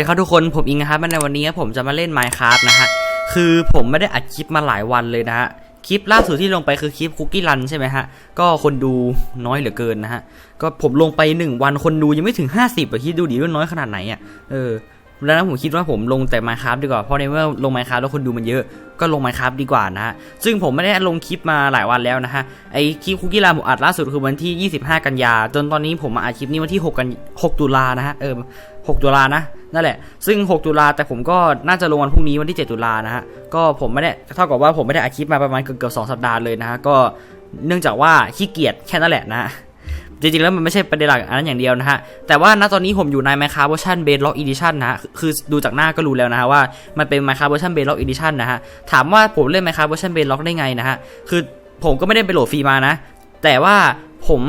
วัสดีครับทุกคนผมอิงนะครับในวันนี้ผมจะมาเล่น Minecraft นะฮะคือผมไม่ได้อัดคลิปมาหลายวันเลยนะฮะคลิปล่าสุดที่ลงไปคือคลิปคุกกี้รันใช่ไหมฮะก็คนดูน้อยเหลือเกินนะฮะก็ผมลงไป 1 วันคนดูยังไม่ถึง 50อะคิดดูดิว่าน้อยขนาดไหนอะเออแล้วนั้นผมคิดว่าผมลงแต่ Minecraft ดีกว่า เพราะในเมื่อลง Minecraft แล้วคนดูมันเยอะ ก็ลง Minecraft ดีกว่านะฮะ ซึ่งผมไม่ได้ลงคลิปมาหลายวันแล้วนะฮะ ไอคลิปคุกกี้รันผมอัดล่าสุดคือวันที่ 25 กันยา จนตอนนี้ผมมาอัดคลิปนี้วันที่ 6 กัน 6 ตุลานะฮะ เออ 6ตุลานะนั่นแหละ ซึ่ง 6 ตุลาแต่ผมก็น่าจะลงวันพรุ่งนี้วันที่ 7 ตุลานะฮะ ก็ผมไม่ได้ เท่ากับว่าผมไม่ได้อัดคลิปมาประมาณเกือบสองสัปดาห์เลยนะฮะ ก็เนื่องจากว่าขี้เกียจแค่นั้นแหละนะจริงๆ แล้วมันไม่ใช่ประเด็นหลักอันนั้นอย่างเดียวนะฮะ แต่ว่าณตอนนี้ผมอยู่ใน Minecraft Version Base Lock Edition นะฮะ คือดูจากหน้าก็รู้แล้วนะฮะว่ามันเป็น Minecraft Version Base Lock Edition นะฮะ ถามว่าผมเล่น Minecraft Version Base Lock ได้ไงนะฮะ คือผมก็ไม่ได้ไปโหลดฟรีมานะ แต่ว่าผม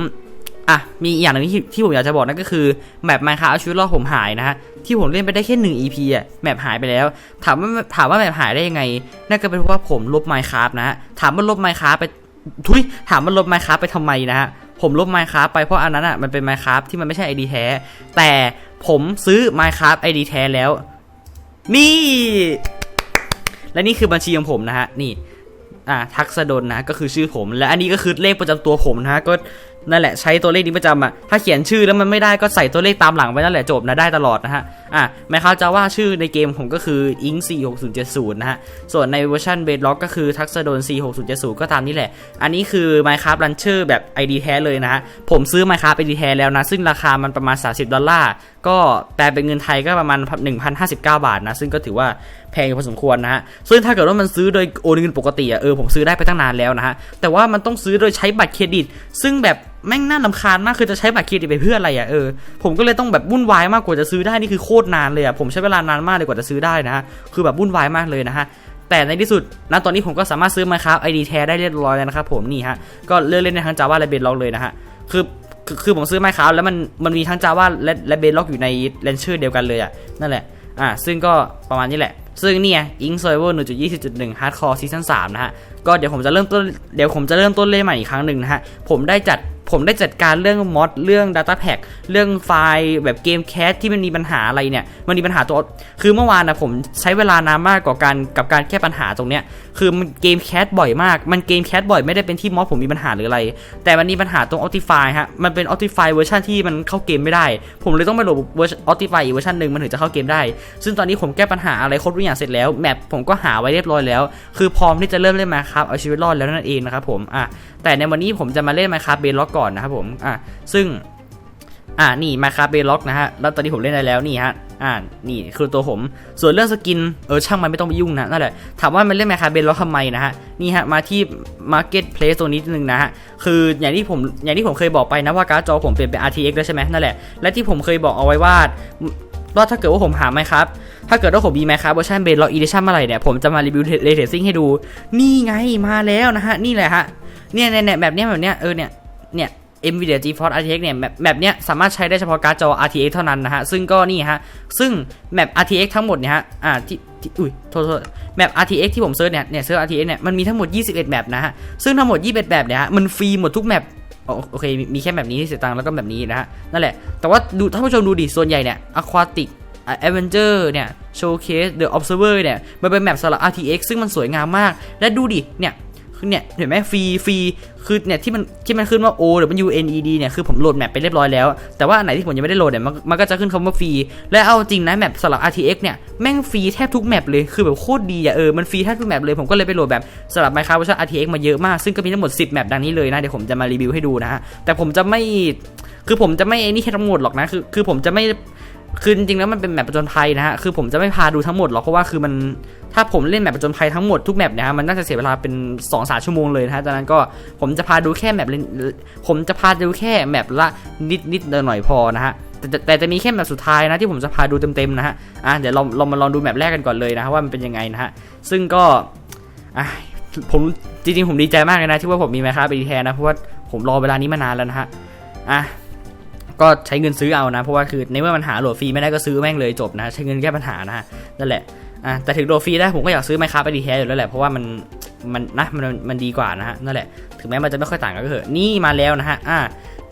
อะมีอีกอย่างหนึงที่ที่ผมอยากจะบอกนั่นก็คือแมป Minecraft เอาชีวิตรอดผมหายนะฮะที่ผมเล่นไปได้แค่หนึ่ง EP อะแมปหายไปแล้ว ถามว่าถามว่าแมปหายได้ยังไงนั่นก็เป็นเพราะว่าผมลบ Minecraft นะฮะถามว่าลบ Minecraft ไปทุยถามว่าลบ Minecraft ไปทำไมนะฮะผมลบ Minecraft ไปเพราะอันนั้นอะมันเป็น Minecraft ที่มันไม่ใช่ ID แท้ แต่ผมซื้อ Minecraft ID แท้แล้ว นี่ และนี่คือบัญชีของผมนะฮะ นี่ อ่าทักษดลนะ ก็คือชื่อผม และอันนี้ก็คือเลขประจำตัวผมนะฮะ ก็ นั่นแหละใช้ตัวเลขนี้ประจำอะถ้าเขียนชื่อแล้วมันไม่ได้ก็ใส่ตัวเลขตามหลังไปนั่นแหละจบนะได้ตลอดนะฮะอะแม้เขาจะว่าชื่อในเกมผมก็คือ ing 46070 นะฮะส่วนในเวอร์ชันเบสล็อกก็คือทักษดล46070 ก็ตามนี้แหละ อันนี้คือ Minecraft Launcher แบบ ID แท้เลยนะฮะผมซื้อ Minecraft ID แท้แล้วนะ ซึ่งราคามันประมาณ 30 ดอลลาร์ก็แปลเป็นเงินไทยก็ประมาณ 1,059 บาทนะซึ่งก็ถือว่า แพงอยู่พอสมควรนะฮะซึ่งถ้าเกิดว่ามันซื้อโดยโอนเงินปกติอะเออผมซื้อได้ไปตั้งนานแล้วนะฮะแต่ว่ามันต้องซื้อโดยใช้บัตรเครดิต ซึ่งแบบแม่งน่าลำคาญมากคือจะใช้บัตรเครดิตไปเพื่ออะไรอะเออผมก็เลยต้องแบบวุ่นวายมากกว่าจะซื้อได้นี่คือโคตรนานเลยอะผมใช้เวลานานมากเลยกว่าจะซื้อได้นะฮะคือแบบวุ่นวายมากเลยนะฮะแต่ในที่สุดณตอนนี้ผมก็สามารถซื้อมาครับ ID แท้ได้เรียบร้อยแล้วนะครับผมนี่ฮะก็เลือกเล่นในทั้ง Java และ Bedrock เลยนะฮะคือคือผมซื้อไมค์ครับแล้วมันมันมีทั้ง Java และและ Bedrock อยู่ใน Launcher เดียวกันเลยอะนั่นแหละอ่าซึ่งก็ประมาณนี้แหละ ซึ่งเนี่ยอิงเซอร์เวอร์หนึ่งจุดยี่สิบจุดหนึ่งฮาร์ดคอร์ซีซั่นสามนะฮะ ก็เดี๋ยวผมจะเริ่มต้นเดี๋ยวผมจะเริ่มต้นเล่นใหม่อีกครั้งหนึ่งนะฮะ ผมได้จัด ผมได้จัดการเรื่องมอดเรื่อง Data Pack เรื่องไฟล์แบบเกมแคสที่มันมีปัญหาอะไรเนี่ย มันมีปัญหาตัว คือเมื่อวานนะผมใช้เวลานานมากกว่าการกับการแก้ปัญหาตรงเนี้ย คือมันเกมแคสบ่อยมาก มันเกมแคสบ่อยไม่ได้เป็นที่มอดผมมีปัญหาหรืออะไร แต่มันมีปัญหาตรง Optify ฮะ มันเป็น Optify เวอร์ชันที่มันเข้าเกมไม่ได้ ผมเลยต้องไปโหลดเวอร์ชัน Optify อีกเวอร์ชันหนึ่งมันถึงจะเข้าเกมได้ ซึ่งตอนนี้ผมแก้ปัญหาอะไรครบทุกอย่างเสร็จแล้ว แมปผมก็หาไว้เรียบร้อยแล้ว คือพร้อมที่จะเริ่มเล่นมาครับ เอาชีวิตรอดแล้วนั่นเองนะครับผม อะ แต่ในวันนี้ผมจะมาเล่นมาครับเบล็อกก่อนนะครับผมอะซึ่งอ่านี่มาคาเบล็อกนะฮะ แล้วตอนนี้ผมเล่นได้แล้วนี่ฮะ อ่า นี่คือตัวผม ส่วนเรื่องสกิน เออช่างมันไม่ต้องไปยุ่งนะ นั่นแหละ ถามว่ามันเล่นมาคาเบล็อกทำไมนะฮะ นี่ฮะ มาที่ Market Place ตัวนี้นิดนึงนะฮะ คืออย่างที่ผม อย่างที่ผมเคยบอกไปนะว่าการ์ดจอผมเปลี่ยนเป็น RTX แล้วใช่ไหมนั่นแหละ และที่ผมเคยบอกเอาไว้ว่าว่าถ้าเกิดว่าผมหาไหมครับ ถ้าเกิดว่าผมมีไหมคคารับเวอร์ชันเบสล็อกอีดิชั่นเมื่อไหร่เนี่ย ผมจะมารีวิวเรเทซิ่งให้ดู นี่ไงมาแล้วนะฮะ นี่แหละฮะ เนี่ยเนี่ยแบบเนี้ยแบบเนี้ยเออเนี่ย เนี่ย NVIDIA GeForce RTX เนี่ยแบบแบบเนี้ยสามารถใช้ได้เฉพาะการ์ดจอ RTX เท่านั้นนะฮะ ซึ่งก็นี่ฮะ ซึ่งแมป RTX ทั้งหมดเนี่ยฮะ อ่าที่ที่อุ้ยโทษโทแมป RTX ที่ผมเซิร์ชเนี่ย เนี่ยเซิร์ช RTX เนี่ย มันมีทั้งหมด 21 แมปนะฮะ ซึ่งทั้งหมด 21แบบเนี่ยฮะ มันฟรีหมดทุกแมปโอเค มีแค่แบบนี้ที่เสียตังค์แล้วก็แบบนี้นะฮะ นั่นแหละ แต่ว่าดูท่านผู้ชมดูดิ ส่วนใหญ่เนี่ย Aquatic อะ Avenger เนี่ย Showcase The Observer เนี่ย มันเป็นแมปสำหรับ RTX ซึ่งมันสวยงามมาก และดูดิ เนี่ยคือเนี่ยเห็นไหมฟรีฟรีคือเนี่ยที่มันที่มันขึ้นว่า O หรือมัน U N E D เนี่ยคือผมโหลดแมปไปเรียบร้อยแล้ว แต่ว่าอันไหนที่ผมยังไม่ได้โหลดเนี่ยมันมันก็จะขึ้นคำว่าฟรีและเอาจริงนะแมปสำหรับ RTX เนี่ยแม่งฟรีแทบทุกแมปเลยคือแบบโคตรดีอะเออมันฟรีแทบทุกแมปเลยผมก็เลยไปโหลดแบบสำหรับ Minecraft เวอร์ชัน RTX มาเยอะมากซึ่งก็มีทั้งหมด 10 แมปดังนี้เลยนะเดี๋ยวผมจะมารีวิวให้ดูนะฮะแต่ผมจะไม่คือผมจะไม่ไอ้นี่แค่ทั้งหมดหรอกนะคือคือผมจะไม่ คือจริงๆแล้วมันเป็นแมปประจนภัยนะฮะ คือผมจะไม่พาดูทั้งหมดหรอกเพราะว่าคือมัน ถ้าผมเล่นแมปประจนภัยทั้งหมดทุกแมปเนี่ยฮะ มันน่าจะเสียเวลาเป็น2อสาชั่วโมงเลยนะฮะดังนั้นก็ผมจะพาดูแค่แมปเล่นผมจะพาดูแค่แมปละนิดนิดหน่อยๆพอนะฮะแต่แต่แต่จะมีแค่แมปสุดท้ายนะที่ผมจะพาดูเต็มๆนะฮะ อะเดี๋ยวเราเรามาลองดูแมปแรกกันก่อนเลยนะฮะว่ามันเป็นยังไงนะฮะ ซึ่งก็อะผมจริงๆผมดีใจมากเลยนะที่ว่าผมมีแมคคาไปดีแทนนะเพราะว่าผมรอเวลานี้มานานแล้วนะฮะ อะ ก็ใช้เงินซื้อเอานะ เพราะว่าคือในเมื่อมันหาโหลดฟรีไม่ได้ก็ซื้อแม่งเลยจบนะ ใช้เงินแก้ปัญหานะฮะนั่นแหละอะแต่ถึงโหลดฟรีได้ผมก็อยากซื้อไมค์ค a f t ไปดีแท้อยู่แล้วแหละเพราะว่ามันมันนะมันมันดีกว่านะฮะนั่นแหละถึงแม้มันจะไม่ค่อยต่างกันก็เถอะนี่มาแล้วนะฮะอะ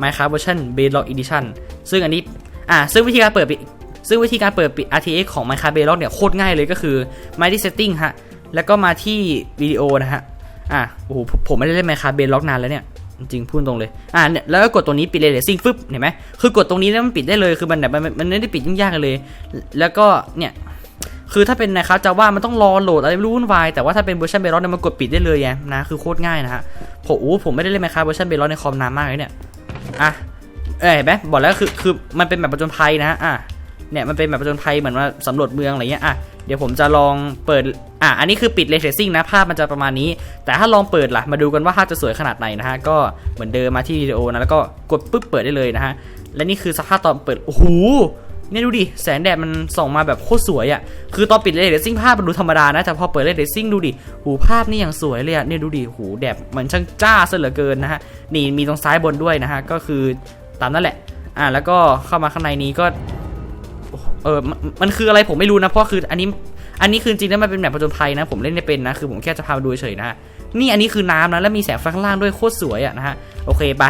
Minecraft Version Bedrock Edition ซึ่งอันนี้อะซึ่งวิธีการเปิดปิซึ่งวิธีการเปิดปิด RTX ของ Minecraft Bedrock เนี่ยโคตรง่ายเลยก็คือมาที่ setting ฮะแล้วก็มาที่วิดีโอนะฮะอะโอ้โหผมผมไม่ได้เล่น Minecraft Bedrock นานแล้วเนี่ย จริงพูดตรงเลยอะเนี่ยแล้วก็กดตรงนี้ปิดเลยเดซิ่งฟึบเห็นไหมคือกดตรงนี้แล้วมันปิดได้เลยคือมันแบบมันมันไม่ได้ปิดยุ่งยากเลย แล้วก็เนี่ยคือถ้าเป็นนะครับจะว่ามันต้องรอโหลดอะไรไม่รู้วุ่นวายแต่ว่าถ้าเป็นเวอร์ชันเบลล์เนี่ยมันกดปิดได้เลยไงนะคือโคตรง่ายนะฮะผมโอ้ผมไม่ได้เล่น Minecraft เวอร์ชันเบลล์ในคอมนานมากเลยเนี่ยอะเอ้ยเห็นไหมบอกแล้วคือคือมันเป็นแบบประจนภัยนะฮะอะ เนี่ยมันเป็นแบบประจนภัยเหมือนว่าสำรวจเมืองอะไรเงี้ยอะเดี๋ยวผมจะลองเปิดอะอันนี้คือปิดเลเทซิ่งนะภาพมันจะประมาณนี้ แต่ถ้าลองเปิดล่ะมาดูกันว่าภาพจะสวยขนาดไหนนะฮะก็เหมือนเดิมมาที่วิดีโอนะแล้วก็กดปุ๊บเปิดได้เลยนะฮะและนี่คือสภาพตอนเปิดโอ้โหเนี่ยดูดิแสงแดดมันส่องมาแบบโคตรสวยอะคือตอนปิดเลเทซิ่งภาพมันดูธรรมดานะแต่พอเปิดเลเทซิ่งดูดิหูภาพนี่อย่างสวยเลยอะเนี่ยดูดิหูแดดมันช่างจ้าซะเหลือเกินนะฮะนี่มีตรงซ้ายบนด้วยนะฮะก็คือตามนั่นแหละอ่าแล้วก็เข้ามาข้างในนี้ก็ เออมันมันคืออะไรผมไม่รู้นะ เพราะคืออันนี้ อันนี้คือจริงแล้วมันเป็นแบบผจญภัยนะ ผมเล่นไม่เป็นนะ คือผมแค่จะพาดูเฉยนะฮะนี่อันนี้คือน้ำนะ แล้วมีแสงไฟข้างล่างด้วยโคตรสวยอะนะฮะ โอเคไป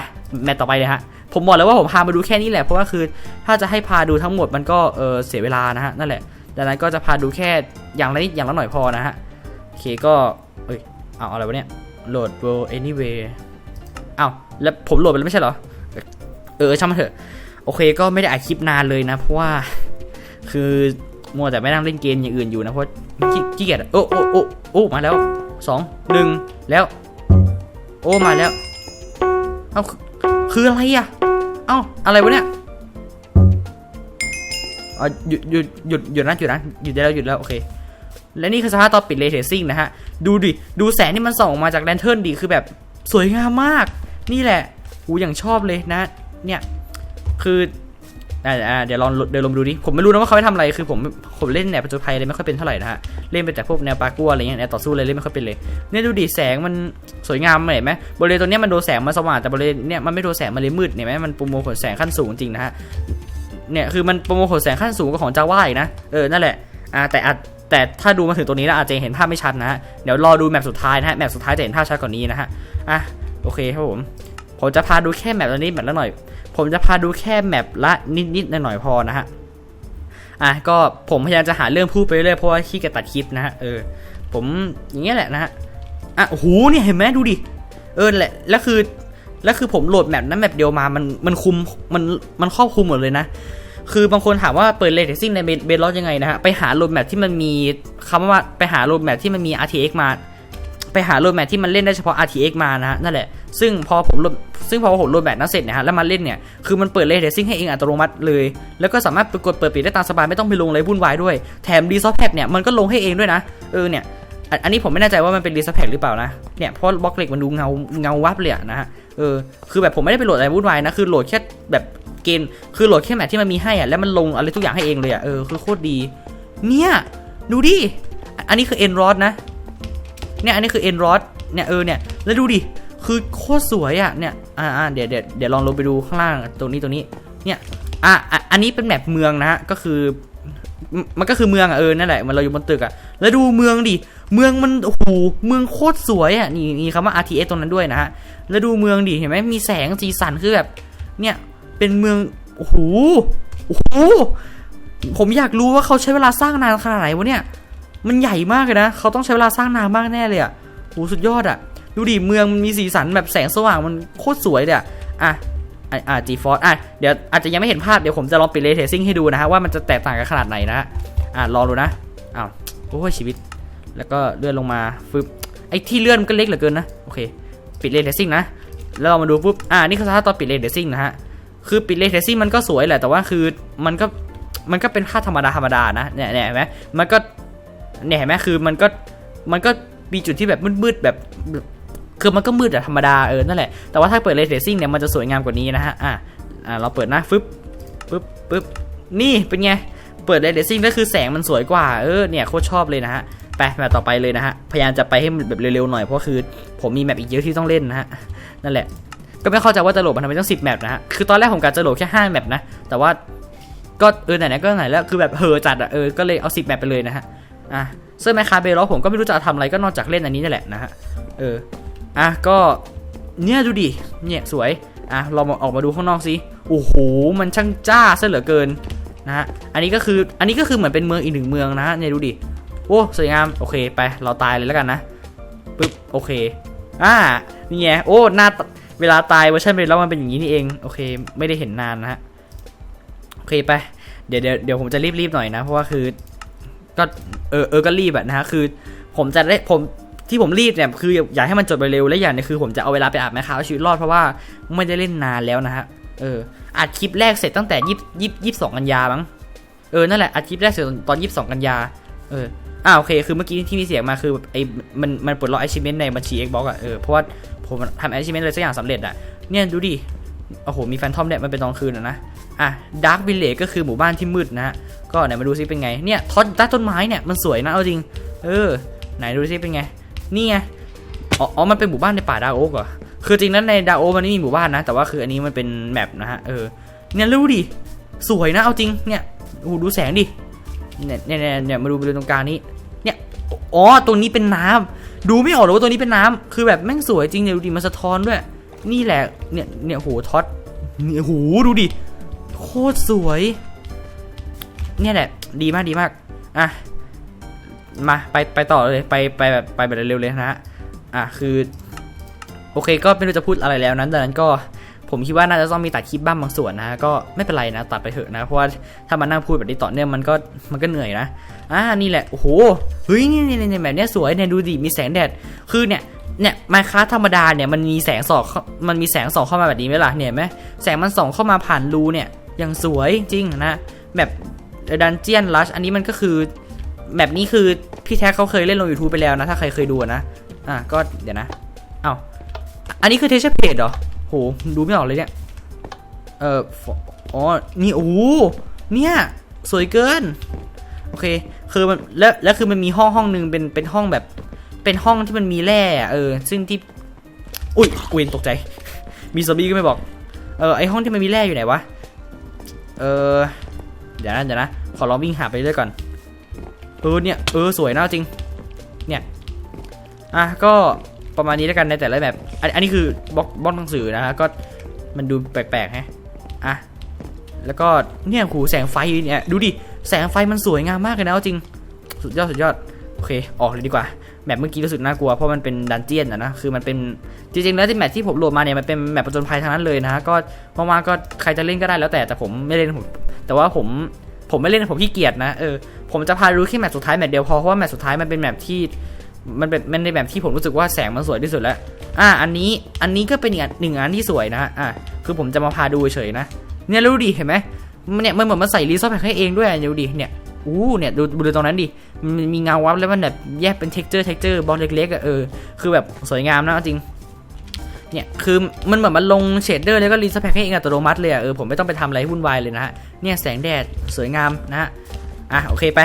แมตต์ต่อไปเลยฮะ ผมบอกแล้วว่าผมพามาดูแค่นี้แหละ เพราะว่าคือถ้าจะให้พาดูทั้งหมดมันก็เออเสียเวลานะฮะ นั่นแหละ ดังนั้นก็จะพาดูแค่อย่างละนิดอย่างละหน่อยพอนะฮะ โอเคก็ เอ้ย เอาอะไรวะเนี่ย โหลด world anyway อ้าวแล้วผมโหลดไปแล้วไม่ใช่เหรอ เออช่างมันเถอะ โอเคก็ไม่ได้อัดคลิปนานเลยนะ เพราะว่า คือมัวแต่ไม่นั่งเล่นเกมอย่างอื่นอยู่นะเพราะขี้เกียจอะโอ้โอ้โอ้โอ้มาแล้วสองหนึ่งแล้ว โอ้มาแล้วเอ้าคือคืออะไรอะเอ้าอะไรวะเนี่ยอ๋อหยุดหยุดหยุดหยุดนะหยุดนะหยุดได้แล้วหยุดแล้วโอเคและนี่คือสภาพตอนปิดเลเทซิ่งนะฮะ ดูดิ ดูแสงที่มันส่องออกมาจากแลนเทิร์นดิคือแบบสวยงามมาก นี่แหละ หูอย่างชอบเลยนะ เนี่ย คือ เดี๋ยวลองเดินลงดูดิ ผมไม่รู้นะว่าเขาไปทำอะไร คือผมผมเล่นแนวปัจจุบันอะไรไม่ค่อยเป็นเท่าไหร่นะฮะ เล่นเป็นแต่พวกแนวปากัวอะไรเงี้ยแนวต่อสู้อะไรเล่นไม่ค่อยเป็นเลย เนี่ยดูดิแสงมันสวยงามเห็นไหมบริเวณตัวเนี้ยมันโดนแสงมาสว่างแต่บริเวณเนี่ยมันไม่โดนแสงมันเลยมืดเห็นไหมมันโปรโมทผลแสงขั้นสูงจริงนะฮะ เนี่ยคือมันโปรโมทผลแสงขั้นสูงกว่าของจาว่าอีกนะ เออ นั่นแหละ อ่าแต่อาจแต่ถ้าดูมาถึงตรงนี้แล้วอาจจะเห็นภาพไม่ชัดนะฮะ เดี๋ยวรอดูแมปสุดท้ายนะฮะ แมปสุดท้ายจะเห็นภาพชัดกว่านี้นะฮะ อะ โอเคครับผม ผมจะพาดูแค่แมปละนิดแมปละหน่อย ผมจะพาดูแค่แมปละนิดๆหน่อยๆพอนะฮะอะก็ผมพยายามจะหาเรื่องพูดไปเรื่อยเพราะว่าขี้กียจตัดคลิปนะฮะเออผมอย่างเงี้ยแหละนะฮะอะโอ้โหเนี่ยเห็นไหมดูดิเออแหละแล้วคือแล้วคือผมโหลดแมปนั้นแมปเดียวมามันมันคุมมันมันครอบคลุมหมดเลยนะ คือบางคนถามว่าเปิดเลทซิ่งในเบสล็อยังไงนะฮะไปหาโหลดแมปที่มันมีคำว่าไปหาโหลดแมปที่มันมี RTX มา ไปหาโหลดแมปที่มันเล่นได้เฉพาะ RTX มานะฮะนั่นแหละ ซึ่งพอผมลดซึ่งพอผมโหลดแมปนั้นเสร็จเนะฮะแล้วมาเล่นเนี่ยคือมันเปิดเลเทซิ่งให้เองอัตโนมัติเลย แล้วก็สามารถกดเปิดปิดได้ตามสบายไม่ต้องไปลงอะไรวุ่นวายด้วยแถมรีซอฟแพ็เนี่ยมันก็ลงให้เองด้วยนะเออเนี่ยอันนี้ผมไม่แน่ใจว่ามันเป็นรีซอฟแพ็หรือเปล่านะเนี่ยเพราะบล็อกเหล็กมันดูเงาเงาวับเลยนะฮะเออคือแบบผมไม่ได้ไปโหลดอะไรวุ่นวายนะคือโหลดแค่แบบเกณฑ์คือโหลดแค่แมทที่มันมีให้อะแล้วมันลงอะไรทุกอย่างให้เองเลยอะเออคือโคตรดี เนี่ยดูดิอันนี้คือเอ็นรอดนะ เนี่ยอันนี้คือเอ็นรอดเนี่ยเออเนี่ยแล้วดูดิคือโคตรสวยอะเนี่ยอ่าอ่าเดี๋ยวเดี๋ยวเดี๋ยวลองลงไปดูข้างล่างตรงนี้ตรงนี้เนี่ยอะอะอันนี้เป็นแมปเมืองนะฮะก็คือมมันก็คือเมืองอะเออนั่นแหละมันเราอยู่บนตึกอะแล้วดูเมืองดิเมืองมันโอ้โหเมืองโคตรสวยอะนี่นี่คำว่า RTS ตรงนั้นด้วยนะฮะแล้วดูเมืองดิเห็นไหมมีแสงสีสันคือแบบ เนี่ยเป็นเมืองโอ้โหโอ้โหผมอยากรู้ว่าเขาใช้เวลาสร้างนานขนาดไหนวะเนี่ย มันใหญ่มากเลยนะ เขาต้องใช้เวลาสร้างนานมากแน่เลยอะโหสุดยอดอะดูดิเมืองมันมีสีสันแบบแสงสว่างมันโคตรสวยเลยอะอะอะอะจีฟอร์อะเดี๋ยวอาจจะยังไม่เห็นภาพเดี๋ยวผมจะลองปิดเลเทซิ่งให้ดูนะฮะว่ามันจะแตกต่างกันขนาดไหนนะฮะอะลองดูนะอ้าวโอ้ยชีวิต แล้วก็เลื่อนลงมาฟึบไอ้ที่เลื่อนมันก็เล็กเหลือเกินนะโอเคปิดเลเทซิ่งนะแล้วเรามาดูปุ๊บอ่านี่คือสภาพตอนปิดเลเทซิ่งนะฮะคือปิดเลเทซิ่งมันก็สวยแหละแต่ว่าคือมันก็มันก็เป็นภาพธรรมดาธรรมดานะเนี่ยเนี่ยเห็นไหมมันก็ เนี่ยเห็นไหมคือมันก็มันก็มีจุดที่แบบมืดๆแบบคือมันก็มืดอะธรรมดาเออนั่นแหละ แต่ว่าถ้าเปิดเลเทซิ่งเนี่ยมันจะสวยงามกว่านี้นะฮะอ่าอ่าเราเปิดนะฟึบปึ๊บปึ๊บนี่เป็นไง เปิดเลเทซิ่งก็คือแสงมันสวยกว่าเออเนี่ยโคตรชอบเลยนะฮะไปแมตช์ต่อไปเลยนะฮะพยายามจะไปให้แบบเร็วๆหน่อยเพราะคือ ผมมีแมปอีกเยอะที่ต้องเล่นนะฮะนั่นแหละ ก็ไม่เข้าใจว่าจะโหลดมันทำไมต้องสิบแมปนะฮะคือตอนแรกผมกะจะโหลดแค่ห้าแมปนะแต่ว่าก็เออไหนๆก็ไหนแล้วคือแบบเฮอจัดอะเออก็เลยเอาสิบแมปไปเลยนะฮะ อะซึ่งแมคคาเบลผมก็ไม่รู้จะทำอะไรก็นอกจากเล่นอันนี้นี่แหละนะฮะเอออะก็เนี่ยดูดิเนี่ยสวยอะเรามาออกมาดูข้างนอกสิโอ้โหมันช่างจ้าซะเหลือเกินนะฮะอันนี้ก็คืออันนี้ก็คือเหมือนเป็นเมืองอีกหนึ่งเมืองนะฮะเนี่ยดูดิโอ้สวยงามโอเคไปเราตายเลยแล้วกันนะปึ๊บโอเคอ่านี่ไงโอ้หน้าเวลาตายเวอร์ชันเป็นแล้วมันเป็นอย่างนี้นี่เองโอเค ไม่ได้เห็นนานนะฮะโอเคไปเดี๋ยวเดี๋ยวเดี๋ยวผมจะรีบๆหน่อยนะเพราะว่าคือ ก็เออเออก็รีบอะนะฮะคือผมจะได้ผมที่ผมรีบเนี่ยคืออยากให้มันจบไปเร็วและอย่างนึงคือผมจะเอาเวลาไปอาบแม่ค้าเอาชีวิตรอดเพราะว่าไม่ได้เล่นนานแล้วนะฮะเอออัดคลิปแรกเสร็จตั้งแต่ยี่ยี่ยี่สองกันยามั้งเออนั่นแหละอัดคลิปแรกเสร็จตอนยี่สองกันยาเอออ่าโอเคคือเมื่อกี้ที่มีเสียงมาคือไอ้มันมันปลดล็อก achievement ในบัญชี Xbox อะเออเพราะว่าผมทำ achievement อะไรสักอย่างสำเร็จอะเนี่ยดูดิโอ้โหมีแฟนทอมเนี่ยมันเป็นตอนคืนอะนะ อะ Dark Village ก็คือหมู่บ้านที่มืดนะฮะก็ไหนมาดูซิเป็นไงเนี่ยท็อนใต้ต้นไม้เนี่ยมันสวยนะเอาจริง เออ ไหนดูซิเป็นไงนี่ไงอ๋ออ๋อมันเป็นหมู่บ้านในป่าดาโอกเหรอคือจริงนั้นในดาโอ๊กมันไม่มีหมู่บ้านนะ แต่ว่าคืออันนี้มันเป็นแมปนะฮะเออเนี่ยรู้ดิสวยนะเอาจริงเนี่ยโอ้โหดูแสงดิเนี่ยเนี่ยเนี่ยมาดูไปดูตรงกลางนี้เนี่ยอ๋อตัวนี้เป็นน้ำดูไม่ออกหรอว่าตัวนี้เป็นน้ำคือแบบแม่งสวยจริงเนี่ยดูดิมันสะท้อนด้วย นี่แหละเนี่ยเนี่ยโหท็อตเนี่ยโหดูดิ คตรสวย เนี่ยแหละ ดีมากดีมาก อะ มาไปไปต่อเลยไปไปแบบไปแบบเร็วๆเลยนะฮะ อะคือ โอเคก็ไม่รู้จะพูดอะไรแล้วนั้นดังนั้นก็ผมคิดว่าน่าจะต้องมีตัดคลิปบ้างบางส่วนนะ ก็ไม่เป็นไรนะ ตัดไปเถอะนะ เพราะว่าถ้ามานั่งพูดแบบนี้ต่อเนื่องมันก็มันก็เหนื่อยนะ อ่า นี่แหละ โอ้โห เฮ้ย นี่นี่นี่แบบเนี้ยสวยเนี่ยดูดิ มีแสงแดด คือเนี่ย เนี่ยไมค้าธรรมดาเนี่ยมันมีแสงส่อง มันมีแสงส่องเข้ามาแบบนี้ไหมล่ะ เนี่ยเห็นไหมแสงมันส่องเข้ามาผ่านรูเนี่ย อยังสวยจริงนะแบบดันเจียนลัชอันนี้มันก็คือแบบนี้คือพี่แท็กเขาเคยเล่นลง YouTube ไปแล้วนะ ถ้าใครเคยดูนะอะก็เดี๋ยวนะเอ้าอันนี้คือเทเชเพจเหรอโหดูไม่ออกเลยเนี่ยเอออ๋อนี่โอ้เนี่ยสวยเกินโอเคคือมันแล้วแล้วคือมันมีห้องห้องหนึ่งเป็นเป็นห้องแบบเป็นห้องที่มันมีแร่เออ ซึ่งที่อุ้ยเวนตกใจ มีซอมบี้ก็ไม่บอกเออไอห้องที่มันมีแร่อยู่ไหนวะ เออเดี๋ยวนะเดี๋ยวนะ ขอลองวิ่งหาไปเรื่อยก่อน เออเนี่ย เออสวยนะจริง เนี่ย อะก็ประมาณนี้แล้วกันในแต่ละแบบอันอันนี้คือบล็อกบล็อกหนังสือนะฮะ ก็มันดูแปลกๆฮะ อะ แล้วก็เนี่ยหูแสงไฟเนี่ย ดูดิ แสงไฟมันสวยงามมากเลยนะจริง สุดยอดสุดยอด โอเค ออกเลยดีกว่า แมปเมื่อกี้รู้สึกน่ากลัวเพราะมันเป็นดันเจียนอะนะคือมันเป็นจริงๆแล้วที่แมปที่ผมโหลดมาเนี่ยมันเป็นแมปประจนภัยทั้งนั้นเลยนะฮะก็ว่างๆก็ใครจะเล่นก็ได้แล้วแต่แต่ผมไม่เล่นผมแต่ว่าผมผมไม่เล่นผมขี้เกียจนะเออผมจะพารู้แค่แมปสุดท้ายแมปเดียวพอเพราะว่าแมปสุดท้ายมันเป็นแมปที่มันเป็นมันในแบบที่ผมรู้สึกว่าแสงมันสวยที่สุดแล้ว อะอันนี้ อันนี้ก็เป็นอีกอันหนึ่งอันที่สวยนะ อะคือผมจะมาพาดูเฉยนะ เนี่ยรู้ดิเห็นไหมมันเนี่ยมันเหมือนมันใส่รีซอสแพ็คให้เองด้วยอะดูดิเนี่ย อู้เนี่ยดูดูตรงนั้นดิมันมีเงาวับแล้วมันแบบแยกเป็นเท็กเจอร์เท็กเจอร์บล็อกเล็กๆอะเออคือแบบสวยงามนะจริงเนี่ยคือมันเหมือนมันลงเชดเดอร์แล้วก็รีสแพคให้เองอัตโนมัติเลยอะเออผมไม่ต้องไปทำอะไรวุ่นวายเลยนะฮะเนี่ยแสงแดดสวยงามนะฮะอะโอเคไป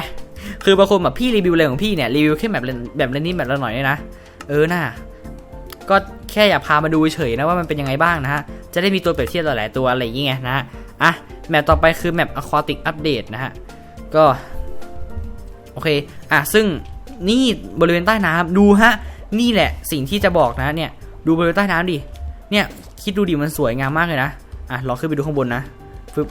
คือบางคนแบบพี่รีวิวอะไรของพี่เนี่ยรีวิวแค่แบบแบบเล่นนี้แบบละหน่อยเนี่ยนะเออน่าก็แค่อยากพามาดูเฉยนะว่ามันเป็นยังไงบ้างนะฮะ จะได้มีตัวเปรียบเทียบหลายๆตัวอะไรอย่างเงี้ยนะฮะ อะ แมปต่อไปคือแมป Aquatic Update นะฮะ ก็โอเคอะซึ่งนี่บริเวณใต้น้ำดูฮะ นี่แหละสิ่งที่จะบอกนะเนี่ย ดูบริเวณใต้น้ำดิ เนี่ยคิดดูดิมันสวยงามมากเลยนะ อะลองขึ้นไปดูข้างบนนะฟึบ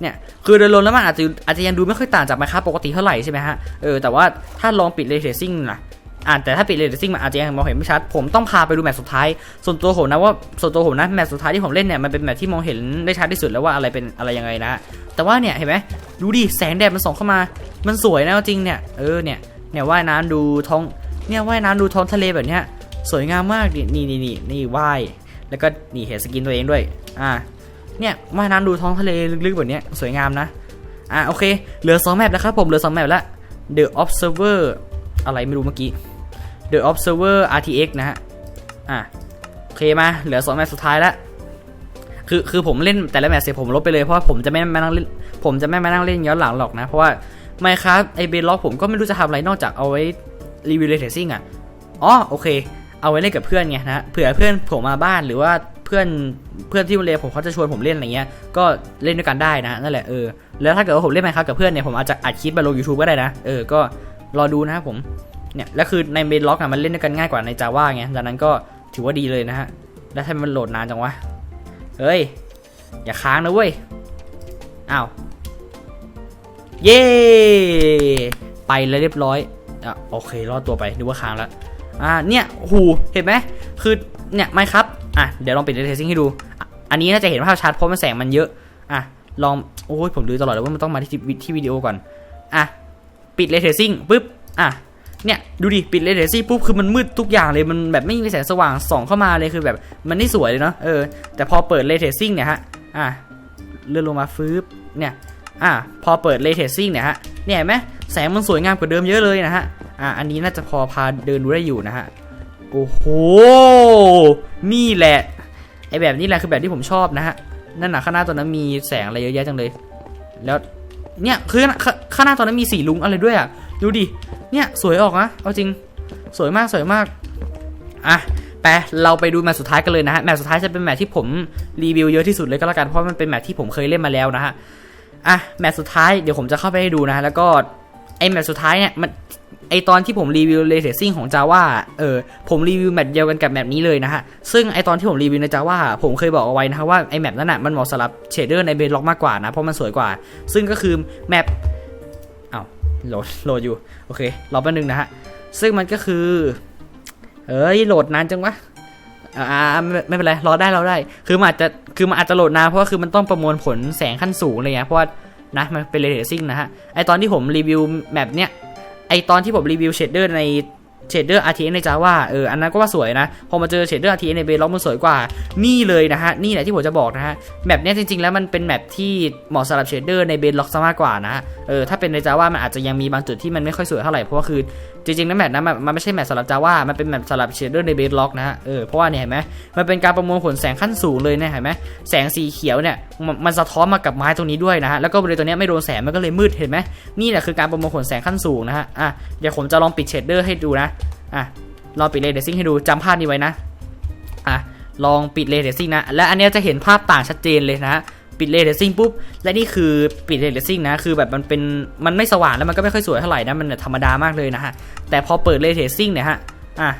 เนี่ยคือโดยรวมแล้วมันอาจจะอาจจะยังดูไม่ค่อยต่างจากไมค้าปกติเท่าไหร่ใช่ไหมฮะ เออแต่ว่าถ้าลองปิดเรเทซิ่งล่ะอ่าแต่ถ้าปิดเรเทซิ่งมันอาจจะยังมองเห็นไม่ชัด ผมต้องพาไปดูแมตช์สุดท้าย ส่วนตัวผมนะว่าส่วนตัวผมนะแมตช์สุดท้ายที่ผมเล่นเนี่ยมันเป็นแมตช์ที่มองเห็นได้ชัดที่สุดแล้วว่าอะไรเป็นอะไรยังไงนะ แต่ว่าเนี่ยเห็นไหม ดูดิแสงแดดมันส่องเข้ามา มันสวยนะจริงเนี่ยเออเนี่ยเนี่ยว่ายน้ำดูท้องเนี่ยว่ายน้ำดูท้องทะเลแบบเนี้ยสวยงามมากนี่นี่นี่นี่ว่ายแล้วก็นี่เห็นสกินตัวเองด้วยอ่าเนี่ยว่ายน้ำดูท้องทะเลลึกๆแบบเนี้ยสวยงามนะอะโอเคเหลือ2แมปแล้วครับผมเหลือ2แมปแล้ว The Observer อะไรไม่รู้เมื่อกี้ The Observer RTX นะฮะอะโอเคมาเหลือ2แมปสุดท้ายแล้ว คือคือผมเล่นแต่ละแมปเสร็จผมลบไปเลยเพราะผมจะไม่มานั่งเล่นผมจะไม่มานั่งเล่นย้อนหลังหรอกนะ เพราะว่าไมครับไอเบนล็อกผมก็ไม่รู้จะทำอะไรนอกจากเอาไว้รีวิวเรทซิ่งอะอ๋อโอเค เอาไว้เล่นกับเพื่อนไงนะเผื่อเพื่อนผมมาบ้านหรือว่าเพื่อนเพื่อนที่โรงเรียนผมเขาจะชวนผมเล่นอะไรเงี้ยก็เล่นด้วยกันได้นะนั่นแหละเออแล้วถ้าเกิดว่าผมเล่นไมครับกับเพื่อนเนี่ยผมอาจจะอัดคลิปมาลง YouTube ก็ได้นะเออก็รอดูนะครับผมเนี่ยแล้วคือในเบนล็อกอะมันเล่นด้วยกันง่ายกว่าในจาว่าไงดังนั้นก็ถือว่าดีเลยนะฮะแล้วถ้ามันโหลดนานจังวะ เฮ้ย อย่าค้างนะเว้ย อ้าว เย้ ไปแล้วเรียบร้อยอะโอเค รอดตัวไปนึกว่าค้างแล้ว อ่า เนี่ย หู เห็นไหม คือ เนี่ยไม่ครับ อะ เดี๋ยวลองปิดเรทซิ่งให้ดู อันนี้น่าจะเห็นภาพชัดเพราะมันแสงมันเยอะ อะ ลอง โอ้ย ผมดูตลอดเลยว่ามันต้องมาที่ที่วิดีโอก่อน อะ ปิดเรทซิ่งปุ๊บ อะ เนี่ยดูดิปิดเรทซิ่งปุ๊บคือมันมืดทุกอย่างเลยมันแบบไม่มีแสงสว่างส่องเข้ามาเลยคือแบบมันไม่สวยเลยเนาะเออแต่พอเปิดเรทซิ่งเนี่ยฮะอะเลื่อนลงมาฟื้บเนี่ยอะพอเปิดเรทซิ่งเนี่ยฮะเนี่ยเห็นไหมแสงมันสวยงามกว่าเดิมเยอะเลยนะฮะอะอันนี้น่าจะพอพาเดินดูได้อยู่นะฮะโอ้โหนี่แหละไอแบบนี้แหละคือแบบที่ผมชอบนะฮะนั่นน่ะข้างหน้าตัวนั้นมีแสงอะไรเยอะแยะจังเลย แล้วเนี่ยคือขข้างหน้าตอนนั้นมีสีลุงอะไรด้วยอะดูดิ เนี่ยสวยออกนะเอาจริงสวยมากสวยมากอะไปเราไปดูแมตช์สุดท้ายกันเลยนะฮะแมตช์สุดท้ายจะเป็นแมตช์ที่ผมรีวิวเยอะที่สุดเลยก็แล้วกันเพราะมันเป็นแมตช์ที่ผมเคยเล่นมาแล้วนะฮะอะแมตช์สุดท้ายเดี๋ยวผมจะเข้าไปให้ดูนะฮะแล้วก็ไอแมตช์สุดท้ายเนี่ยมันไอตอนที่ผมรีวิวเลเทซิ่งของ Java เออผมรีวิวแมตช์เดียวกันกับแมปนี้เลยนะฮะ ซึ่งไอตอนที่ผมรีวิวใน Java ผมเคยบอกเอาไว้นะฮะว่าไอแมปนั้นน่ะมันเหมาะสำหรับเชดเดอร์ในเบนล็อกมากกว่านะ เพราะมันสวยกว่า ซึ่งก็คือแมป โหลดโหลดอยู่ โอเครอแป๊บนึงนะฮะ ซึ่งมันก็คือ เอ้ยโหลดนานจังวะอ่าไม่ไม่เป็นไรรอได้รอได้ คือมันอาจจะคือมันอาจจะโหลดนานเพราะว่าคือมันต้องประมวลผลแสงขั้นสูงอะไรเงี้ยเพราะว่านะมันเป็นเรเทซิ่งนะฮะไอตอนที่ผมรีวิวแมปเนี้ยไอตอนที่ผมรีวิวเชดเดอร์ใน เชดเดอร์ RTX ใน Java เอออันนั้นก็ว่าสวยนะ พอมาเจอเชดเดอร์ RTX ในเบล็อกมันสวยกว่า นี่เลยนะฮะ นี่แหละที่ผมจะบอกนะฮะ แมปเนี้ยจริงๆ แล้วมันเป็นแมปที่เหมาะสำหรับเชดเดอร์ในเบล็อกซะมากกว่านะ เออถ้าเป็นใน Java มันอาจจะยังมีบางจุดที่มันไม่ค่อยสวยเท่าไหร่ เพราะว่าคือจริงๆแล้วแมปนั้นมันมันไม่ใช่แมปสำหรับ Java มันเป็นแมปสำหรับเชดเดอร์ในเบสล็อกนะฮะเออเพราะว่าเนี่ยเห็นไหมมันเป็นการประมวลผลแสงขั้นสูงเลยเนี่ยเห็นไหมแสงสีเขียวเนี่ยมันมันสะท้อนมากับไม้ตรงนี้ด้วยนะฮะแล้วก็บริเวณตัวเนี้ยไม่โดนแสงมันก็เลยมืดเห็นไหมนี่แหละคือการประมวลผลแสงขั้นสูงนะฮะอะเดี๋ยวผมจะลองปิดเชดเดอร์ให้ดูนะอะลองปิดเรเดซิ่งให้ดูจำภาพนี้ไว้นะอะลองปิดเรเดซิ่งนะและอันนี้จะเห็นภาพต่างชัดเจนเลยนะ ปิดเรเดซิ่งปุ๊บ และนี่คือปิดเรเดซิ่งนะ คือแบบมันเป็น มันไม่สว่างแล้วมันก็ไม่ค่อยสวยเท่าไหร่นะ มันธรรมดามากเลยนะฮะ แต่พอเปิดเรเดซิ่งเนี่ยฮะ อะ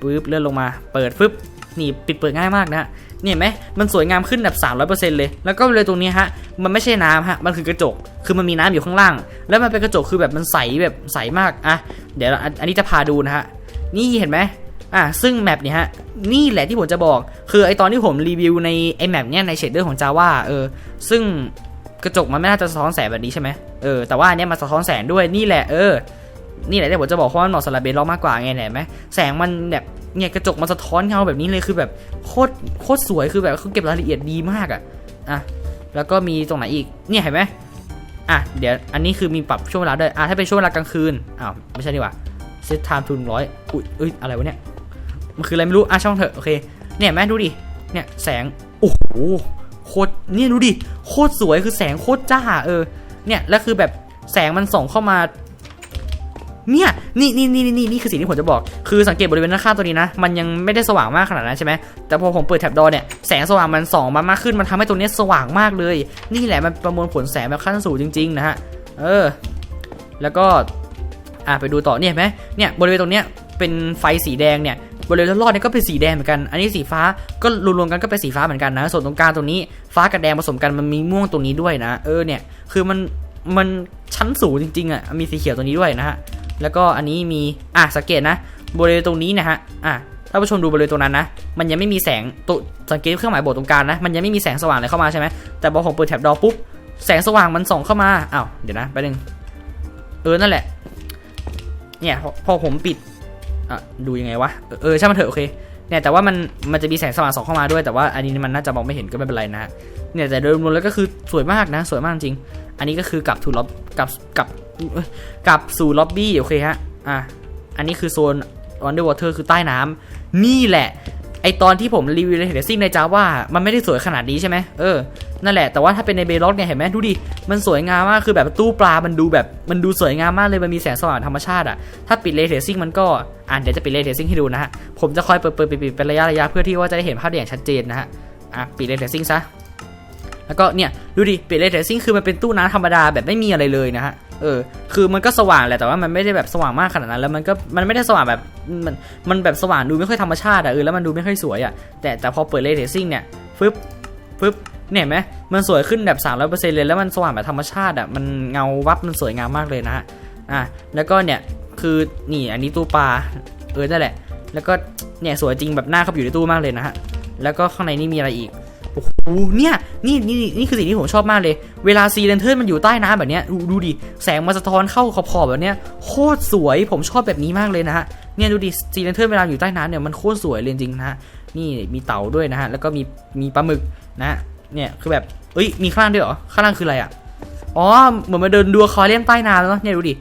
ปุ๊บเลื่อนลงมา เปิดปุ๊บ นี่ปิดเปิดง่ายมากนะเนี่ยไหมมันสวยงามขึ้นแบบ300%เลย แล้วก็เลยตรงนี้ฮะ มันไม่ใช่น้ำฮะ มันคือกระจก คือมันมีน้ำอยู่ข้างล่าง แล้วมันเป็นกระจกคือแบบมันใสแบบใสมาก อะ เดี๋ยวอันนี้จะพาดูนะฮะ นี่เห็นไหม อะซึ่งแมปเนี่ยฮะนี่แหละที่ผมจะบอก คือไอตอนที่ผมรีวิวในไอแมปเนี่ยในเชดเดอร์ของ Java เออ ซึ่งกระจกมันไม่น่าจะสะท้อนแสงแบบนี้ใช่ไหมเออแต่ว่าอันเนี้ยมันสะท้อนแสงด้วยนี่แหละเออนี่แหละที่ผมจะบอกเพราะมันเหมาะสำหรับเบนล็อกมากกว่าไงเห็นไหมแสงมันแบบเนี่ยกระจกมันสะท้อนเงาแบบนี้เลยคือแบบโคตรโคตรสวยคือแบบเขาเก็บรายละเอียดดีมากอะอะแล้วก็มีตรงไหนอีกเนี่ยเห็นไหมอะเดี๋ยวอันนี้คือมีปรับช่วงเวลาด้วยอะถ้าเป็นช่วงเวลากลางคืนอ้าวไม่ใช่ดีกว่าเซตไทม์ทูนร้อยอุ้ยเอ้ยอะไรวะเนี่ย มันคืออะไรไม่รู้อะช่างเถอะโอเค เนี่ยเห็นไหมดูดิ เนี่ยแสง โอ้โห โคตร เนี่ยดูดิ โคตรสวยคือแสงโคตรจ้าเออ เนี่ยแล้วคือแบบแสงมันส่องเข้ามา เนี่ย นี่นี่นี่นี่นี่คือสิ่งที่ผมจะบอก คือสังเกตบริเวณหน้าค่าตัวนี้นะ มันยังไม่ได้สว่างมากขนาดนั้นใช่ไหม แต่พอผมเปิดแท็บดอเนี่ย แสงสว่างมันส่องมามากขึ้น มันทำให้ตัวนี้สว่างมากเลย นี่แหละมันประมวลผลแสงแบบขั้นสูงจริงๆนะฮะ เออ แล้วก็ อะไปดูต่อเนี่ยไหมเนี่ยบริเวณตรงเนี้ยเป็นไฟสีแดงเนี่ย บริเวณรอบๆนี่ก็เป็นสีแดงเหมือนกัน อันนี้สีฟ้าก็รวมๆกันก็เป็นสีฟ้าเหมือนกันนะ ส่วนตรงกลางตรงนี้ฟ้ากับแดงผสมกันมันมีม่วงตรงนี้ด้วยนะ เออเนี่ยคือมันมันชั้นสูงจริงๆอะมีสีเขียวตรงนี้ด้วยนะฮะแล้วก็อันนี้มีอะสังเกตนะ บริเวณตรงนี้นะฮะอะถ้าผู้ชมดูบริเวณตรงนั้นนะ มันยังไม่มีแสงตัวสังเกตเครื่องหมายบทตรงกลางนะ มันยังไม่มีแสงสว่างอะไรเข้ามาใช่ไหมแต่พอผมเปิดแท็บดอปุ๊บ แสงสว่างมันส่องเข้ามา อ้าว เดี๋ยวนะแป๊บนึงเออ นั่นแหละ เนี่ย พอพอผมปิด อะดูยังไงวะเออใช่มันเถอะโอเคเนี่ยแต่ว่ามันมันจะมีแสงสว่างส่องเข้ามาด้วยแต่ว่าอันนี้มันน่าจะมองไม่เห็นก็ไม่เป็นไรนะเนี่ยแต่โดยรวมแล้วก็คือสวยมากนะสวยมากจริง อันนี้ก็คือกลับถูล็อบกลับกลับกลับสู่ล็อบบี้โอเคฮะอะอันนี้คือโซน underwater คือใต้น้ำนี่แหละ ไอตอนที่ผมรีวิวเรซิ่งในจาว่ามันไม่ได้สวยขนาดนี้ใช่ไหมเออ นั่นแหละ แต่ว่าถ้าเป็นในเบล็อกเนี่ยเห็นไหมดูดิ มันสวยงามมาก คือแบบตู้ปลา มันดูแบบ มันดูสวยงามมากเลย มันมีแสงสว่างธรรมชาติอะ ถ้าปิดเรซิ่งมันก็ อ่านเดี๋ยวจะปิดเรซิ่งให้ดูนะฮะ ผมจะคอยเปิดเปิดปิดปิดเป็นระยะระยะเพื่อที่ว่าจะได้เห็นภาพได้อย่างชัดเจนนะฮะ อะ ปิดเรซิ่งซะ แล้วก็เนี่ยดูดิปิดเรทซิ่งคือมันเป็นตู้น้ำธรรมดาแบบไม่มีอะไรเลยนะฮะเออคือมันก็สว่างแหละแต่ว่ามันไม่ได้แบบสว่างมากขนาดนั้นแล้วมันก็มันไม่ได้สว่างแบบมันมันแบบสว่างดูไม่ค่อยธรรมชาติอะเออแล้วมันดูไม่ค่อยสวยอะแต่แต่พอเปิดเรทซิ่งเนี่ยฟึบฟึบเนี่ยไหมมันสวยขึ้นแบบ300%เลยแล้วมันสว่างแบบธรรมชาติอะมันเงาวับมันสวยงามมากเลยนะฮะอะแล้วก็เนี่ยคือนี่อันนี้ตู้ปลาเออนั่นแหละ แล้วก็เนี่ยสวยจริงแบบหน้าเข้าไปอยู่ในตู้มากเลยนะฮะแล้วก็ข้างในนี่มีอะไรอีก หเนี่ยนี่นี่นี่คือสิ่งที่ผมชอบมากเลย เวลาซีเลนเทอร์มันอยู่ใต้น้ำแบบเนี้ยดูดูดิแสงมันสะท้อนเข้าขอบๆแบบเนี้ยโคตรสวยผมชอบแบบนี้มากเลยนะฮะเนี่ยดูดิซีเลนเทอร์เวลาอยู่ใต้น้ำเนี่ยมันโคตรสวยเลยจริงๆนะฮะนี่มีเต่าด้วยนะฮะแล้วก็มีมีปลาหมึกนะเนี่ยคือแบบเอ้ยมีข้างล่างด้วยเหรอข้างล่างคืออะไรอะอ๋อเหมือนมาเดินดูคอเลียนใต้น้ำแล้วเนอะเนี่ยดูดิ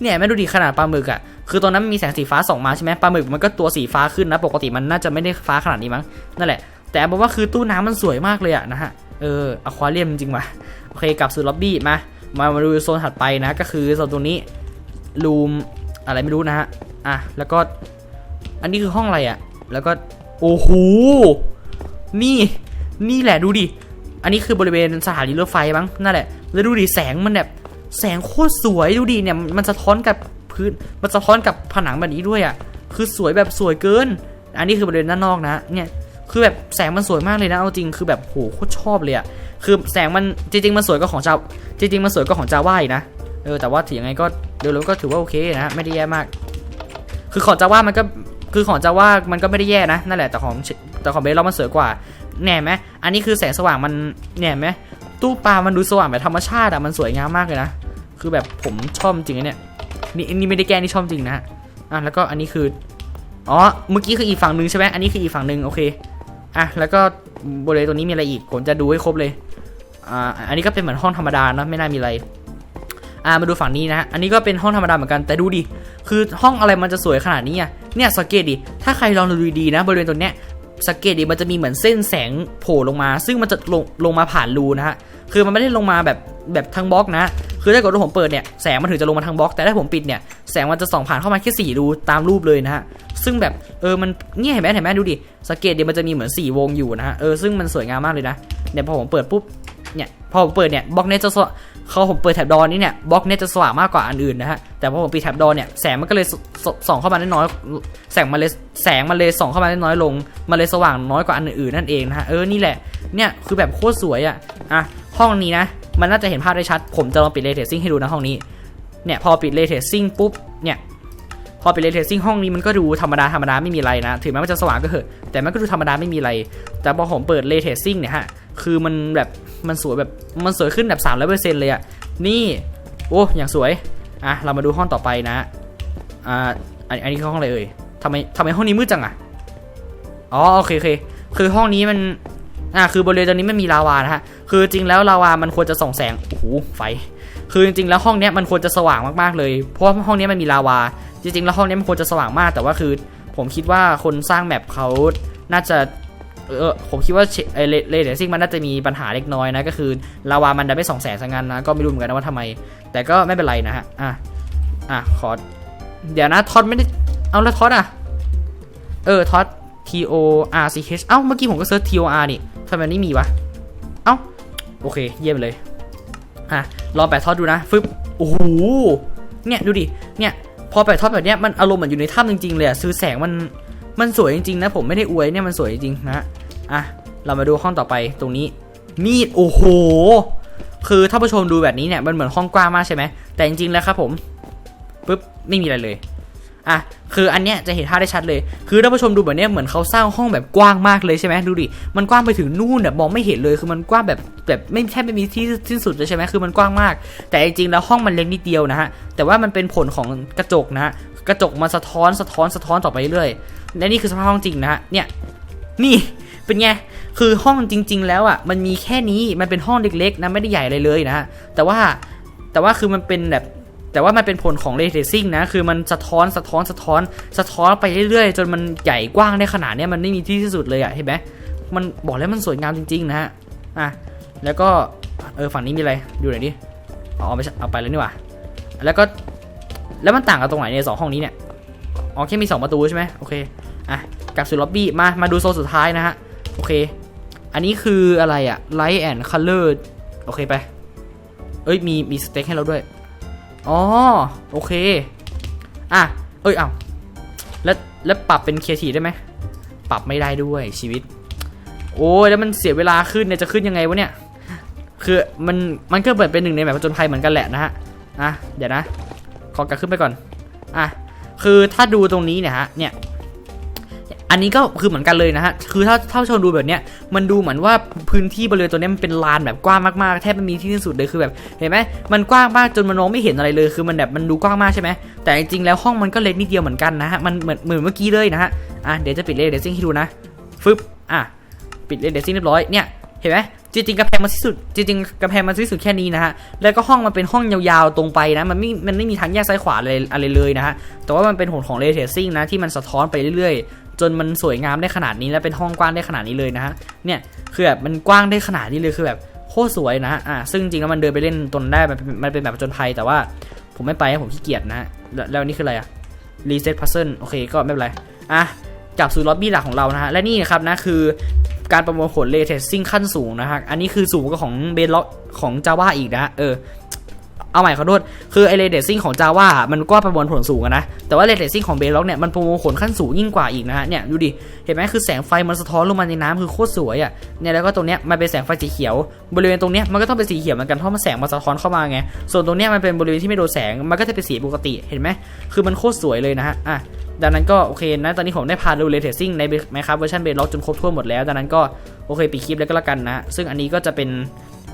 เนี่ยแม่ดูดิขนาดปลาหมึกอะคือตอนนั้นมันมีแสงสีฟ้าส่องมาใช่ไหมปลาหมึกมันก็ตัวสีฟ้าขึ้นนะ ปกติมันน่าจะไม่ได้ฟ้าขนาดนี้มั้งนั่นแหละ แต่บอกว่าคือตู้น้ำมันสวยมากเลยอะนะฮะ เอออควาเรียมจริงว่ะ โอเคกลับสู่ล็อบบี้มา มามาดูโซนถัดไปนะ ก็คือโซนตรงนี้รูมอะไรไม่รู้นะฮะ อะ แล้วก็ อันนี้คือห้องอะไรอะแล้วก็ โอ้โห นี่ นี่แหละดูดิ อันนี้คือบริเวณสถานีรถไฟมั้ง นั่นแหละ แล้วดูดิแสงมันแบบ แสงโคตรสวยดูดิเนี่ย มันสะท้อนกับพื้น มันสะท้อนกับผนังแบบนี้ด้วยอะคือสวยแบบสวยเกิน อันนี้คือบริเวณด้านนอกนะ เนี่ย คือแบบแสงมันสวยมากเลยนะเอาจริงคือแบบโหโคตรชอบเลยอะคือแสงมันจริงๆมันสวยก็ของจาจริงๆมันสวยก็ของจาว่าอีกนะเออแต่ว่าถือยังไงก็เดี๋ยวเราก็ถือว่าโอเคนะไม่ได้แย่มาก คือของจาว่ามันก็คือของจาว่ามันก็ไม่ได้แย่นะนั่นแหละแต่ของแต่ของเบสเรามันสวยกว่าแน่ไหมอันนี้คือแสงสว่างมันแน่ไหมตู้ปลามันดูสว่างแบบธรรมชาติอะมันสวยงามมากเลยนะคือแบบผมชอบจริงเนี่ยนี่นี่ไม่ได้แกล้งนี่ชอบจริงนะอะแล้วก็อันนี้คืออ๋อเมื่อกี้คืออีกฝั่งหนึ่งใช่ไหมอันนี้คืออีกฝั่งหนึ่งโอเค อะแล้วก็บริเวณตรงนี้มีอะไรอีก ผมจะดูให้ครบเลย อ่า อันนี้ก็เป็นเหมือนห้องธรรมดาเนาะไม่น่ามีอะไร อ่า มาดูฝั่งนี้นะฮะ อันนี้ก็เป็นห้องธรรมดาเหมือนกัน แต่ดูดิ คือห้องอะไรมันจะสวยขนาดนี้อะ เนี่ยสังเกตดิ ถ้าใครลองดูดีๆนะ บริเวณตรงเนี้ยสังเกตดิมันจะมีเหมือนเส้นแสงโผล่ลงมา ซึ่งมันจะลงลงมาผ่านรูนะฮะ คือมันไม่ได้ลงมาแบบแบบทั้งบล็อกนะ คือถ้าเกิดว่าผมเปิดเนี่ยแสงมันถึงจะลงมาทางบล็อก แต่ถ้าผมปิดเนี่ยแสงมันจะส่องผ่านเข้ามาแค่สี่รูตามรูปเลยนะฮะ ซึ่งแบบเออมันเนี่ยเห็นไหมเห็นไหมดูดิสังเกตดิมันจะมีเหมือนสี่วงอยู่นะฮะเออซึ่งมันสวยงามมากเลยนะเนี่ยพอผมเปิดปุ๊บเนี่ยพอผมเปิดเนี่ยบล็อกเนี้จะสว่างเขาผมเปิดแท็บดอนี้เนี่ยบล็อกเนี้จะสว่างมากกว่าอันอื่นนะฮะแต่พอผมปิดแท็บดอนเนี่ยแสงมันก็เลยส่องเข้ามาได้น้อยแสงมันเลยแสงมันเลยส่องเข้ามาได้น้อยลงมันเลยสว่างน้อยกว่าอันอื่นนั่นเองนะฮะเออนี่แหละเนี่ยคือแบบโคตรสวยอะอะห้องนี้นะ มันน่าจะเห็นภาพได้ชัด ผมจะลองปิดเลเทซิ่งให้ดูนะห้องนี้เนี่ยพอปิดเลเทซิ่งปุ๊บเนี่ย พอปิดเลเทซิ่งห้องนี้มันก็ดูธรรมดาธรรมดาไม่มีอะไรนะ ถึงแม้มันจะสว่างก็เถอะ แต่มันก็ดูธรรมดาไม่มีอะไร แต่พอผมเปิดเลเทซิ่งเนี่ยฮะ คือมันแบบมันสวยแบบมันสวยขึ้นแบบ3 0 0เปอร์เซ็นเลยอะนี่ โอ้ อย่างสวย อะ เรามาดูห้องต่อไปนะ อ่าอันอันนี้คือห้องอะไรเอ่ยทำไมทำไมห้องนี้มืดจังอะอ๋อ โอเคโอเค คือห้องนี้มัน อ่า คือบริเวณตรงนี้ไม่มีลาวานะฮะ คือจริงแล้วลาวา มันควรจะส่องแสง โอ้โห ไฟ คือจริงๆแล้วห้องเนี้ยมันควรจะสว่างมากๆเลย เพราะห้องนี้มันมีลาวา จริงๆ แล้วห้องนี้มันควรจะสว่างมาก แต่ว่าคือ ผมคิดว่าคนสร้างแมปเขาน่าจะเออผมคิดว่าไอเลเดซิ่งมันน่าจะมีปัญหาเล็กน้อยนะ ก็คือลาวามันจะไม่ส่องแสงสังงานนะ ก็ไม่รู้เหมือนกันนะว่าทำไม แต่ก็ไม่เป็นไรนะฮะ อะ อะ ขอ เดี๋ยวนะท็อตไม่ได้ เอาแล้วท็อตอะ เออท็อต T O R C H เอ้า เมื่อกี้ผมก็เซิร์ช T O R นี่ทำไมไม่มีวะ เอ้า โอเค เยี่ยมเลย อะ ลองแปะท็อตดูนะ ฟึบ โอ้โห เนี่ย ดูดิ เนี่ย พอแปะท็อปแบบเนี้ยมันอารมณ์เหมือนอยู่ในถ้ำจริงๆเลยซื้อแสงมันมันสวยจริงๆนะผมไม่ได้อวยเนี่ยมันสวยจริงนะอะเรามาดูห้องต่อไปตรงนี้ มีดโอ้โหคือถ้าผู้ชมดูแบบนี้เนี่ยมันเหมือนห้องกว้างมากใช่ไหมแต่จริงๆแล้วครับผมปุ๊บไม่มีอะไรเลย อะคืออันเนี้ยจะเห็นภาพได้ชัดเลย คือถ้านผู้ชมดูแบบเนี้ยเหมือนเขาสร้างห้องแบบกว้างมากเลยใช่ไหมดูดิมันกว้างไปถึงนู่นแบบมองไม่เห็นเลยคือมันกว้างแบบแบบไม่แทบไม่มีที่สิ้นสุดเลยใช่ไหมคือมันกว้างมาก แต่จริงๆแล้วห้องมันเล็กนิดเดียวนะฮะแต่ว่ามันเป็นผลของกระจกนะฮะกระจกมาสะท้อนสะท้อนสะท้อนต่อไปเรื่อยๆและนี่คือสภาพห้องจริงนะฮะเนี่ยนี่เป็นไงคือห้องจริง ๆ แล้วอะมันมีแค่นี้มันเป็นห้องเล็กๆนะไม่ได้ใหญ่อะไรเลยนะฮะแต่ว่าแต่ว่าคือมันเป็นแบบ แต่ว่ามันเป็นผลของเรเทซิ่งนะคือมันสะท้อนสะท้อนสะท้อนสะท้อนไปเรื่อยๆ จนมันใหญ่กว้างได้ขนาดนี้มันไม่มีที่ที่สุดเลยอะเห็นไหมมันบอกแล้วมันสวยงามจริงๆนะฮะอะแล้วก็เออฝั่งนี้มีอะไรดูหน่อยดิอ๋อไม่ใช่เอาไปแล้วนี่ว่าแล้วก็แล้วมันต่างกันตรงไหนเนี่ยสองห้องนี้เนี่ยอ๋อแค่มีสองประตูใช่ไหมโอเคอะกลับสู่ล็อบบี้มามาดูโซนสุดท้ายนะฮะโอเค อันนี้คืออะไรอะ Light and Color โอเคไปเอ้ยมีมีสเต็กให้เราด้วย อ๋อโอเค อะ เอ้ยเอ้าแล้วแล้วปรับเป็นครีเอทีได้ไหม ปรับไม่ได้ด้วยชีวิต โอ้ยแล้วมันเสียเวลาขึ้นเนี่ยจะขึ้นยังไงวะเนี่ย คือมันมันก็เปิดเป็นหนึ่งในแบบผจญภัยเหมือนกันแหละนะฮะ อะเดี๋ยวนะ ขอกลับขึ้นไปก่อน อะ คือถ้าดูตรงนี้เนี่ยฮะ เนี่ย อันนี้ก็คือเหมือนกันเลยนะฮะ คือถ้าถ้าชมดูแบบเนี้ย มันดูเหมือนว่าพื้นที่บริเวณตัวนี้มันเป็นลานแบบกว้างมากๆ แทบไม่มีที่สิ้นสุดเลย คือแบบ เห็นไหมมันกว้างมากจนมันมองไม่เห็นอะไรเลย คือมันแบบมันดูกว้างมากใช่ไหม แต่จริงๆแล้วห้องมันก็เล็กนิดเดียวเหมือนกันนะฮะ มันเหมือนเหมือนเมื่อกี้เลยนะฮะ อะ เดี๋ยวจะปิดเลเดซิ่งให้ดูนะ ฟึบ อะ ปิดเลเดซิ่งเรียบร้อย เนี่ย เห็นไหมจริงๆกระแพงมันที่สุดจริงๆกระแพงมันที่สุดแค่นี้นะฮะแล้วก็ห้องมันเป็นห้องยาวๆตรงไปนะมันไม่มันไม่มีทางแยกซ้ายขวาอะไรอะไรเลยนะฮะแต่ว่ามันเป็นผลของเรเทซิ่งนะที่มันสะท้อนไปเรื่อยๆ จนมันสวยงามได้ขนาดนี้และเป็นห้องกว้างได้ขนาดนี้เลยนะฮะเนี่ยคือแบบมันกว้างได้ขนาดนี้เลยคือแบบโคตรสวยนะฮะอะซึ่งจริงๆแล้วมันเดินไปเล่นตนได้มันเป็นมันเป็นแบบจญภัยแต่ว่าผมไม่ไปนะผมขี้เกียจนะแล้วนี่คืออะไรอะรีเซ็ตพัซเซิลโอเคก็ไม่เป็นไรอะกลับสู่ล็อบบี้หลักของเรานะฮะและนี่นะครับนะคือการประมวลผลเรเทซิ่งขั้นสูงนะฮะอันนี้คือสูงกว่าของเบนล็อกของ Java อีกนะเออ เอาใหม่ขอโทษคือไอเรเทซิ่งของ Java มันก็ประมวลผลสูงอะนะ แต่ว่าเรเทซิ่งของเบล็อกเนี่ยมันประมวลผลขั้นสูงยิ่งกว่าอีกนะฮะเนี่ยดูดิ เห็นไหมคือแสงไฟมันสะท้อนลงมาในน้ำคือโคตรสวยอะเนี่ยแล้วก็ตรงเนี้ยมันเป็นแสงไฟสีเขียว บริเวณตรงเนี้ยมันก็ต้องเป็นสีเขียวเหมือนกันเพราะมันแสงมันสะท้อนเข้ามาไงส่วนตรงเนี้ยมันเป็นบริเวณที่ไม่โดนแสงมันก็จะเป็นสีปกติเห็นไหมคือมันโคตรสวยเลยนะฮะอะดังนั้นก็โอเคนะตอนนี้ผมได้พาดูเรเทซิ่งในไมครับเวอร์ชันเบล็อกจนครบถ้วนหมดแล้วดังนั้นก็โอเคปิดคลิปแล้วก็แล้วกันนะ ซึ่งอันนี้ก็จะเป็น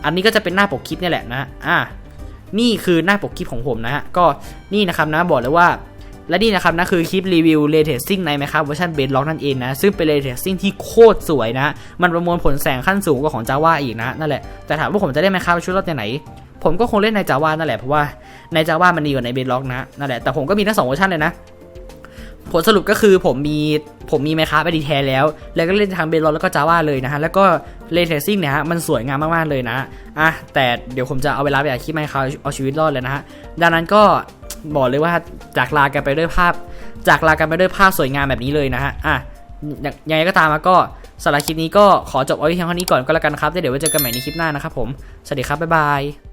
อันนี้ก็จะเป็นหน้าปกคลิปนี่แหละนะอะ นี่คือหน้าปกคลิปของผมนะฮะ ก็นี่นะครับนะบอกเลยว่า และนี่นะครับนะคือคลิปรีวิวเรเทซิ่งในไหมครับเวอร์ชันเบนล็อกนั่นเองนะ ซึ่งเป็นเรเทซิ่งที่โคตรสวยนะ มันประมวลผลแสงขั้นสูงกว่าของ Java อีกนะ นั่นแหละ แต่ถามว่าผมจะได้ไหมครับชุดรอบไหน ผมก็คงเล่นใน Java นั่นแหละ เพราะว่าใน Java มันดีกว่าในเบนล็อกนะ นั่นแหละ แต่ผมก็มีทั้งสองเวอร์ชันเลยนะ ผลสรุปก็คือผมมีผมมีไมค้าไปดีแทนแล้ว แล้วก็เล่นทางเบนล็อกแล้วก็ Java เลยนะฮะ แล้วก็เรเทซิ่งเนี่ยฮะ มันสวยงามมากๆเลยนะ อะ แต่เดี๋ยวผมจะเอาเวลาไปอัดคลิปไมค้าเอาชีวิตรอดเลยนะฮะ ดังนั้นก็บอกเลยว่าจากลากันไปด้วยภาพ จากลากันไปด้วยภาพสวยงามแบบนี้เลยนะฮะ อะ ยังยังไงก็ตามมาก็สำหรับคลิปนี้ก็ขอจบเอาไว้เพียงเท่านี้ก่อนก็แล้วกันครับแล้วเดี๋ยวไว้เจอกันใหม่ในคลิปหน้านะครับผม สวัสดีครับ บ๊ายบาย